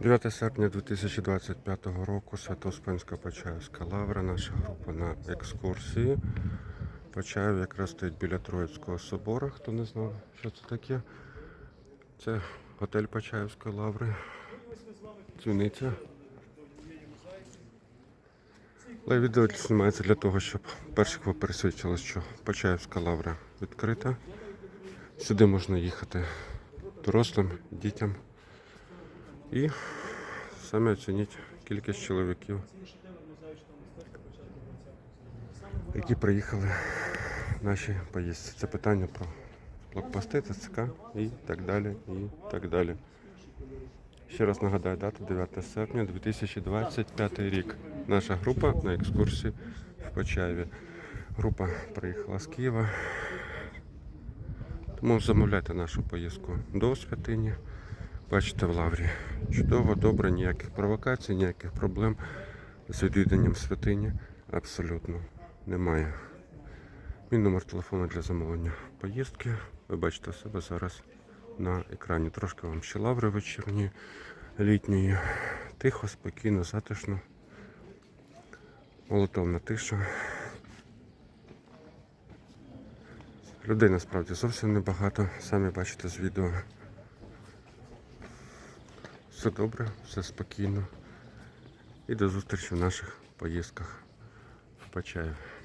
9 серпня 2025 року Свято-Успенська Почаївська лавра, наша група на екскурсії. Почаїв якраз стоїть біля Троїцького собору, хто не знав, що це таке. Це готель Почаївської лаври. Дзвіниця. Але відео знімається для того, щоб перших ви пересвідчили, що Почаївська лавра відкрита. Сюди можна їхати дорослим, дітям. І самі оцініть кількість чоловіків, які приїхали в наші поїздці. Це питання про блокпости, ТЦК і так далі. І так далі. Ще раз нагадаю, дата 9 серпня 2025 рік. Наша група на екскурсії в Почаєві. Група приїхала з Києва. Тому замовляйте нашу поїздку до святині. Бачите в лаврі. Чудово, добре, ніяких провокацій, ніяких проблем з відвіданням святині абсолютно немає. Мій номер телефону для замовлення поїздки. Ви бачите себе зараз на екрані. Трошки вам ще лаври вечірні, літньої. Тихо, спокійно, затишно. Молотовна тиша. Людей насправді зовсім небагато, самі бачите з відео. Все добре, все спокійно. І до зустрічі в наших поїздках в Почаєв.